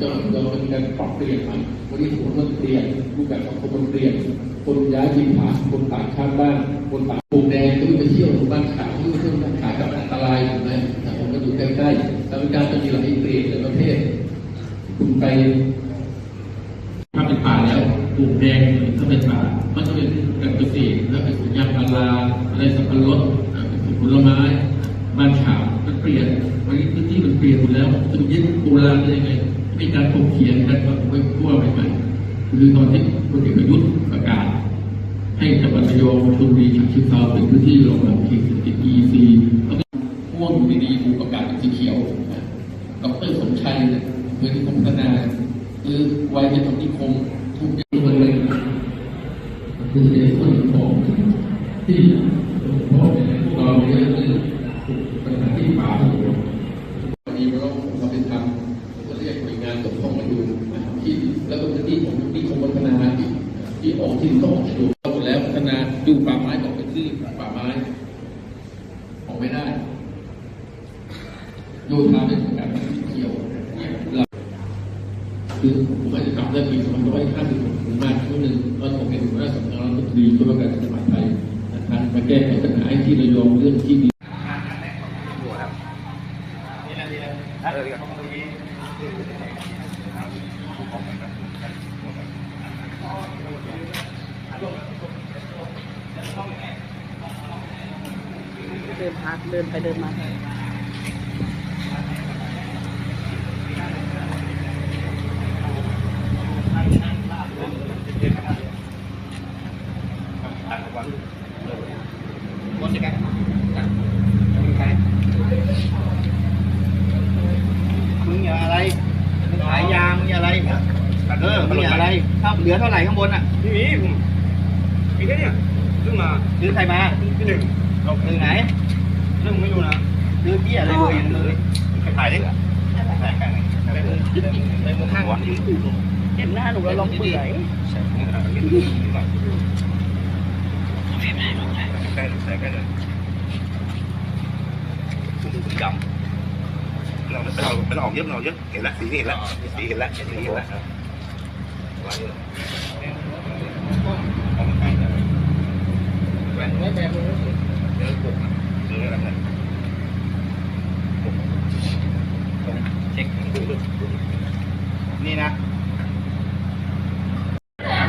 จะเราจะมีการปรับเปลี่ยนใหมวันนี้ผมมันเปลี่ยนรูปแบบสังคมมันเปลี่ยน คนย้ายถิ่นฐานคนต่างชาติบ้างคนต่างกลุ่มแดงก็ไม่ไปเที่ยวบ้านขาวไม่เที่ยวบ้านขาวกับอันตรายถูกไหมแต่ผมก็อยู่ใกล้ๆแต่การจะมีหลายเปลี่ยนในประเทศคุณไปถ้าเป็นป่าแล้วปลูกแดงถ้าเป็นป่ามันก็เป็นแบบเกษตรแล้วเป็นสวนยางพาราอะไรสับปะรดเป็นผลไม้บ้านขาวมันเปลี่ยนวันนี้ รียนเปลี่ยนแล้วจะไปยึดโบราณได้ยังไงมีการถกเถียงกันว่าไว้ทั่วใหม่ๆคือตอนที่พลเอกประยุทธ์ประกาศ ให้จังหวัดระยองชลบุรีฉะเชิงเทราเป็นพื้นที่รองรับเขตเศรษฐกิจ EC แล้วก็ม่วงอยู่ดีๆถูกประกาศเป็นสีเขียวนะดรสมชัยเนี่ยเพื่อนที่พัฒนาคือไว้ในตรงที่คงทุกอย่างเลยคือในส่วนของที่หลวงพ่อเนี่ยพวกเราเนี่ยคือปัญหาที่ป่าสงวนวันนี้เราเราเป็นทำ ก็เรียกหน่วยงานเกี่ยวข้องมาดูนะครับที่แล้วก็พื้นที่ของที่คงพัฒนาอีกที่ออกที่ต้องออกดูหมดแล้วพัฒนาดูป่าไม้ออกเป็นที่ป่าไม้ออกไม่ได้โยธาเป็นการที่เกี่ยวเราคือผมอาจจะกลับได้ปีสองร้อยห้าสิบหกมากช่วงหนึ่งตอนผมเป็นหัวหน้าสำนักงานรัฐมนตรีช่วยว่าการจังหวัดไทยนะครับมาแก้ไขปัญหาที่ระยองเรื่องที่ดิน เดินพักเดินไปเดินมามึงอย่าอะไรมึงขายยา มึงอย่าอะไร เออมึงอย่าอะไรถ้าเหลือเท่าไหร่ข้างบนอะไม่มีผมมีแค่เนี้ยเพิ่งมาซื้อใครมาที่หนึ่งเราซื้อไหนเรื่องผมไม่รู้นะซื้อเบี้ยอะไรเลยยังเลยถ่ายดิถ่ายกันในมือข้างวะเห็นหน้าหนูแล้วลองเปื่อยใส่ใส่กันเลยผมดำ เราเราเราออกเยอะเราเยอะเห็นแล้วสีนี่เห็นแล้วสีเห็นแล้วสีเห็นแล้วแหวนไม่แบนเลยเนื้อปกเนื้ออะไรนะเช็คดูดูนี่นะ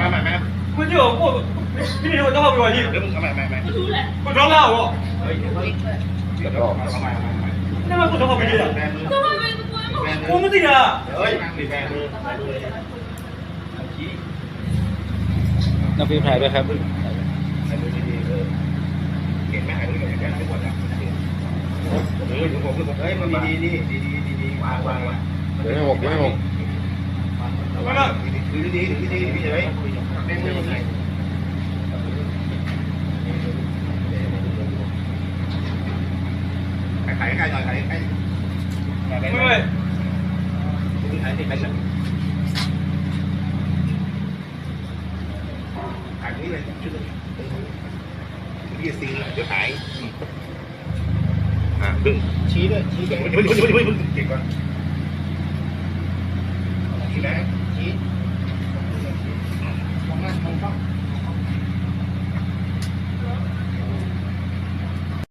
มาใหม่ไหมคุณเดี๋ยวพวกพี่นี่เขาจะเข้าไปวันนี้เดี๋ยวมึงเอาใหม่ใหม่ใหม่คุณร้องเล่าเหรอเฮ้ยเดี๋ยวรอเอาใหม่เอาใหม่ นั่นมันคุณจะเข้าไปดีอะแบนมือแบนมืกูอไม่ติดอะเฮ้ยปิดแบนมือน้ำพริกไทยด้วยครับใส่มือดีๆเออเก่งไหมหายรู้อย่างแบนไม่หมดแล้วเอออยู่ผมคือผมเฮ้ยมันดีดีดีดีดีดีวางวางวางเดี๋ยวไม่หกไม่หกคือดีๆดีๆดีๆเลยแบนมืออย่างนี้ขายใกล้หน่อยขายใกล้ไม่ไม่ขายติดไปเลยขายนี้เลยชุดนี้ซีนเดี๋ยวหายอ่าดึงชี้ด้วยชี้เดี๋ด้วยวยเดี๋ ยวเดี๋ยวเดี๋ยวเดี๋ยวเดี๋ยวเก่งก่อนนี่นะ